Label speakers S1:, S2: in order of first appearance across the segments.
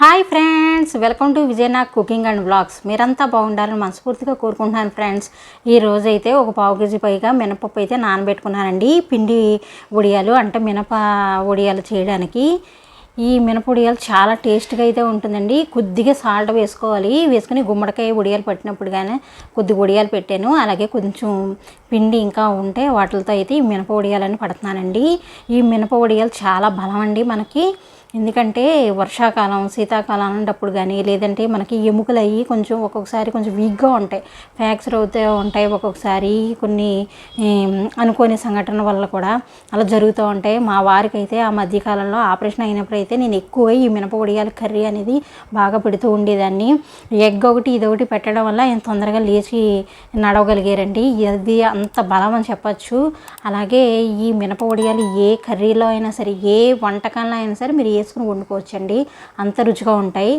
S1: Hi friends welcome to Vijayana cooking and blogs మీరంతా బాగుండాలని మనస్ఫూర్తిగా కోరుకుంటున్నాను ఫ్రెండ్స్. ఈ రోజైతే ఒక పావు కేజీ పైగా మినపప్పు అయితే నానబెట్టుకున్నానండి. పిండి ఉడియాలు అంటే మినప ఉడియాలు చేయడానికి. ఈ మినపొడియాలు చాలా టేస్ట్గా అయితే ఉంటుందండి. కొద్దిగా సాల్ట్ వేసుకోవాలి. వేసుకుని గుమ్మడికాయ ఉడియాలు పట్టినప్పుడు కానీ కొద్ది వడియాలు పెట్టాను. అలాగే కొంచెం పిండి ఇంకా ఉంటే వాటితో అయితే ఈ మినప ఉడియాలని పడుతున్నానండి. ఈ మినప ఉడియాలు చాలా బలం అండి మనకి. ఎందుకంటే వర్షాకాలం శీతాకాలం అనేటప్పుడు కానీ లేదంటే మనకి ఎముకలు అయ్యి కొంచెం ఒక్కొక్కసారి కొంచెం వీక్గా ఉంటాయి. ఫ్రాక్చర్ అవుతూ ఉంటాయి ఒక్కొక్కసారి. కొన్ని అనుకోని సంఘటన వల్ల కూడా అలా జరుగుతూ ఉంటాయి. మా వారికి అయితే ఆ మధ్యకాలంలో ఆపరేషన్ అయినప్పుడు అయితే నేను ఎక్కువ ఈ మినపొడియాల కర్రీ అనేది బాగా పెడుతూ ఉండేదాన్ని. ఎగ్ ఒకటి ఇదొకటి పెట్టడం వల్ల ఆయన తొందరగా లేచి నడవగలిగారండి. ఇది అంత బలం అని చెప్పచ్చు. అలాగే ఈ మినప ఉడియాలు ఏ కర్రీలో అయినా సరే ఏ వంటకంలో అయినా సరే మీరు వేసుకుని వండుకోవచ్చండి. అంత రుచిగా ఉంటాయి.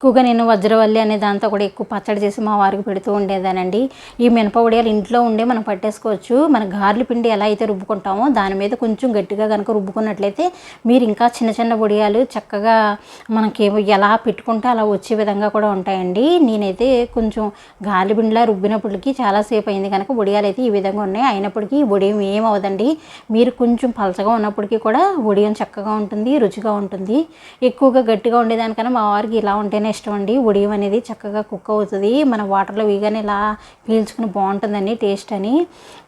S1: ఎక్కువగా నేను వజ్రవల్లి అనే దాంతో కూడా ఎక్కువ పచ్చడి చేసి మా వారికి పెడుతూ ఉండేదానండి. ఈ మినప ఉడియాలు ఇంట్లో ఉండే మనం పట్టేసుకోవచ్చు. మన గార్లు పిండి ఎలా అయితే రుబ్బుకుంటామో దాని మీద కొంచెం గట్టిగా కనుక రుబ్బుకున్నట్లయితే మీరు ఇంకా చిన్న చిన్న వడియాలు చక్కగా మనకి ఎలా పెట్టుకుంటే అలా వచ్చే విధంగా కూడా ఉంటాయండి. నేనైతే కొంచెం గాలి పిండిలా రుబ్బినప్పటికీ చాలాసేపు అయింది కనుక వడియాలు అయితే ఈ విధంగా ఉన్నాయి. అయినప్పటికీ ఈ ఏం అవదండి మీరు కొంచెం పలచగా ఉన్నప్పటికీ కూడా వడియం చక్కగా ఉంటుంది రుచిగా ఉంటుంది. ఎక్కువగా గట్టిగా ఉండేదానికన్నా మా వారికి ఇలా ఉంటేనే ఇష్టం అండి. ఉడియం అనేది చక్కగా కుక్ అవుతుంది. మన వాటర్లో వేయగానే ఇలా పీల్చుకుని బాగుంటుందని టేస్ట్ అని.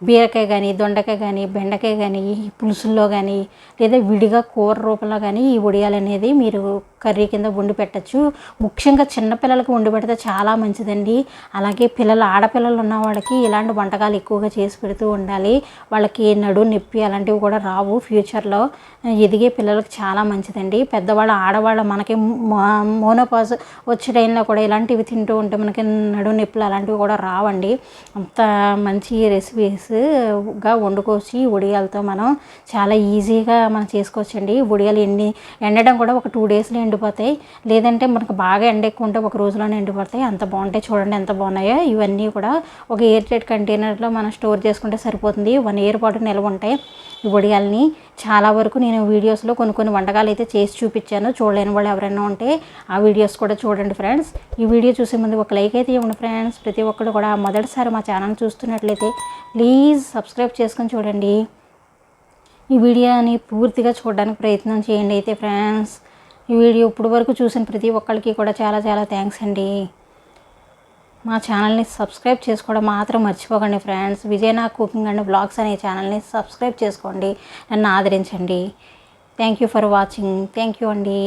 S1: బీరకాయ కానీ దొండకాయ కానీ బెండకాయ కానీ పులుసుల్లో కానీ లేదా విడిగా కూర రూపంలో కానీ ఈ ఉడియాలు అనేది మీరు కర్రీ కింద వండి పెట్టచ్చు. ముఖ్యంగా చిన్నపిల్లలకు వండి పెడితే చాలా మంచిదండి. అలాగే పిల్లలు ఆడపిల్లలు ఉన్న వాళ్ళకి ఇలాంటి వంటకాలు ఎక్కువగా చేసి పెడుతూ ఉండాలి. వాళ్ళకి నడు నొప్పి అలాంటివి కూడా రావు ఫ్యూచర్లో ఎదిగే పిల్లలకు చాలా మంచిదండి. పెద్దవాళ్ళ ఆడవాళ్ళ మనకి మోనోపాజ్ వచ్చే టైంలో కూడా ఇలాంటివి తింటూ ఉంటే మనకి నడు నొప్పులు అలాంటివి కూడా రావండి. అంత మంచి రెసిపీస్గా వండుకోవచ్చు ఈ ఉడియాలతో మనం. చాలా ఈజీగా మనం చేసుకోవచ్చండి. ఉడియాలు ఎండి ఎండడం కూడా ఒక టూ డేస్లో ఎండిపోతాయి. లేదంటే మనకు బాగా ఎండ ఎక్కువ ఉంటే ఒక రోజులోనే ఎండిపోతాయి. అంత బాగుంటాయి చూడండి ఎంత బాగున్నాయో. ఇవన్నీ కూడా ఒక ఎయిర్ టైట్ కంటైనర్లో మనం స్టోర్ చేసుకుంటే సరిపోతుంది. వన్ ఇయర్ పాటు నిల్వ ఉంటాయి ఈ వడియాల్ని. చాలా వరకు నేను వీడియోస్లో కొన్ని కొన్ని వంటకాలు అయితే చేసి చూపించాను. చూడలేని వాళ్ళు ఎవరైనా ఉంటే ఆ వీడియోస్ కూడా చూడండి ఫ్రెండ్స్ ఈ వీడియో చూసే ముందు ఒక లైక్ అయితే ఇవ్వండి ఫ్రెండ్స్ ప్రతి ఒక్కరు కూడా మొదటిసారి మా ఛానల్ చూస్తున్నట్లయితే ప్లీజ్ సబ్స్క్రైబ్ చేసుకొని చూడండి. ఈ వీడియోని పూర్తిగా చూడడానికి ప్రయత్నం చేయండి అయితే ఫ్రెండ్స్ ఈ వీడియో ఇప్పుడు వరకు చూసిన ప్రతి ఒక్కరికి కూడా చాలా చాలా థ్యాంక్స్ అండి. మా ఛానల్ని సబ్స్క్రైబ్ చేసుకోవడం మాత్రం మర్చిపోకండి friends Vijayana cooking and blogs అనే ఛానల్ని సబ్స్క్రైబ్ చేసుకోండి. నన్ను ఆదరించండి. Thank you for watching thank you అండి.